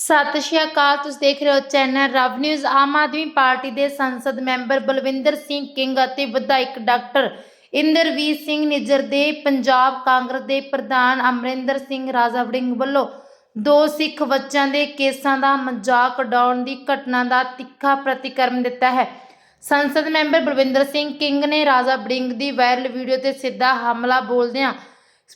ਸਤਿ ਸ਼੍ਰੀ ਅਕਾਲ, ਤੁਸੀਂ ਦੇਖ ਰਹੇ ਹੋ channel Rav news. Aam Aadmi party ਦੇ ਸੰਸਦ ਮੈਂਬਰ ਬਲਵਿੰਦਰ ਸਿੰਘ ਕਿੰਗ ਅਤੇ ਵਿਧਾਇਕ ਡਾਕਟਰ ਇੰਦਰਵੀਰ ਸਿੰਘ ਨਿੱਜਰ ਦੇ ਪੰਜਾਬ ਕਾਂਗਰਸ ਦੇ ਪ੍ਰਧਾਨ ਅਮਰਿੰਦਰ ਸਿੰਘ ਰਾਜਾ ਵੜਿੰਗ ਵੱਲੋਂ ਦੋ ਸਿੱਖ ਬੱਚਿਆਂ ਦੇ ਕੇਸਾਂ ਦਾ ਮਜ਼ਾਕ ਉਡਾਉਣ ਦੀ ਘਟਨਾ ਦਾ ਤਿੱਖਾ ਪ੍ਰਤੀਕਰਮ ਦਿੱਤਾ ਹੈ। ਸੰਸਦ ਮੈਂਬਰ ਬਲਵਿੰਦਰ ਸਿੰਘ ਕਿੰਗ ਨੇ ਰਾਜਾ ਵੜਿੰਗ ਦੀ ਵਾਇਰਲ ਵੀਡੀਓ ਤੇ ਸਿੱਧਾ ਹਮਲਾ ਬੋਲਦਿਆਂ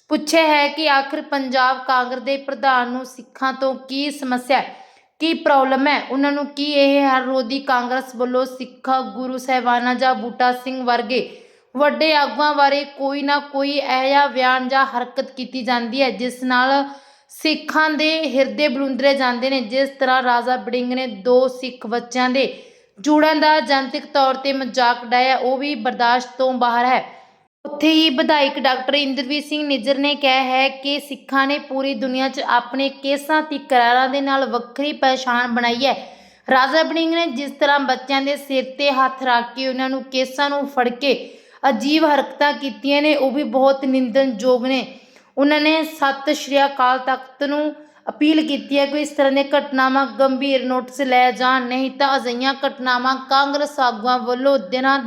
ਪੁੱਛਿਆ ਹੈ ਕਿ ਆਖਰ ਪੰਜਾਬ ਕਾਂਗਰਸ ਦੇ ਪ੍ਰਧਾਨ ਨੂੰ ਸਿੱਖਾਂ ਤੋਂ ਕੀ ਸਮੱਸਿਆ ਹੈ? ਕੀ ਪ੍ਰੋਬਲਮ ਹੈ? ਉਹਨਾਂ ਨੂੰ ਕੀ ਇਹ ਹਰ ਰੋਦੀ ਕਾਂਗਰਸ ਵੱਲੋਂ ਸਿੱਖਾਂ ਗੁਰੂ ਸਾਹਿਬਾਨਾਂ ਜਾਂ ਬੂਟਾ ਸਿੰਘ ਵਰਗੇ ਵੱਡੇ ਆਗੂਆਂ ਬਾਰੇ ਕੋਈ ਨਾ ਕੋਈ ਇਹੋ ਜਿਹਾ ਬਿਆਨ ਜਾਂ ਹਰਕਤ ਕੀਤੀ ਜਾਂਦੀ ਹੈ, ਜਿਸ ਨਾਲ ਸਿੱਖਾਂ ਦੇ ਹਿਰਦੇ ਬਲੁੰਦਰੇ ਜਾਂਦੇ ਨੇ? ਜਿਸ ਤਰ੍ਹਾਂ ਰਾਜਾ ਬੜਿੰਗ ਨੇ ਦੋ ਸਿੱਖ ਬੱਚਿਆਂ ਦੇ ਜੁੜਨ ਦਾ ਜਨਤਕ ਤੌਰ ਤੇ ਮਜ਼ਾਕ ਉਡਾਇਆ, ਉਹ ਵੀ ਬਰਦਾਸ਼ਤ ਤੋਂ ਬਾਹਰ ਹੈ। ਉੱਥੇ ਹੀ ਵਿਧਾਇਕ ਡਾਕਟਰ ਇੰਦਰਵੀਰ ਸਿੰਘ ਨਿੱਜਰ ਨੇ ਕਿਹਾ ਹੈ ਕਿ ਸਿੱਖਾਂ ਨੇ ਪੂਰੀ ਦੁਨੀਆ 'ਚ ਆਪਣੇ ਕੇਸਾਂ ਤੇ ਕਰਾਰਾਂ ਦੇ ਨਾਲ ਵੱਖਰੀ ਪਛਾਣ ਬਣਾਈ ਹੈ। ਰਾਜਾ ਬੜਿੰਗ ਨੇ ਜਿਸ ਤਰ੍ਹਾਂ ਬੱਚਿਆਂ ਦੇ ਸਿਰ ਤੇ ਹੱਥ ਰੱਖ ਕੇ ਉਹਨਾਂ ਨੂੰ ਕੇਸਾਂ ਨੂੰ ਫੜ ਕੇ ਅਜੀਬ ਹਰਕਤਾਂ ਕੀਤੀਆਂ ਨੇ, ਉਹ ਵੀ ਬਹੁਤ ਨਿੰਦਣਯੋਗ ਨੇ। ਉਹਨਾਂ ਨੇ ਸਤਿ ਸ਼੍ਰੀ ਅਕਾਲ ਤਖਤ ਨੂੰ ਅਪੀਲ ਕੀਤੀ ਹੈ ਕਿ ਇਸ ਤਰ੍ਹਾਂ ਦੀਆਂ ਘਟਨਾਵਾਂ ਗੰਭੀਰ ਨੋਟਿਸ ਲੈ ਜਾਣ, ਨਹੀਂ ਤਾਂ ਅਜਿਹੀਆਂ ਘਟਨਾਵਾਂ ਕਾਂਗਰਸ ਆਗੂਆਂ ਵੱਲੋਂ ਦਿਨਾਂ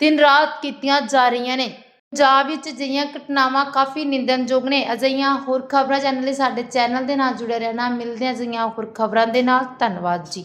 ਦਿਨ ਰਾਤ ਕੀਤੀਆਂ ਜਾ ਰਹੀਆਂ ਨੇ। ਪੰਜਾਬ ਵਿੱਚ ਅਜਿਹੀਆਂ ਘਟਨਾਵਾਂ ਕਾਫੀ ਨਿੰਦਣਯੋਗ ਨੇ। ਅਜਿਹੀਆਂ ਹੋਰ ਖਬਰਾਂ ਜਾਣਨ ਲਈ ਸਾਡੇ ਚੈਨਲ ਦੇ ਨਾਲ ਜੁੜੇ ਰਹਿਣਾ। ਮਿਲਦੇ ਹਾਂ ਅਜਿਹੀਆਂ ਹੋਰ ਖਬਰਾਂ ਦੇ ਨਾਲ। ਧੰਨਵਾਦ ਜੀ।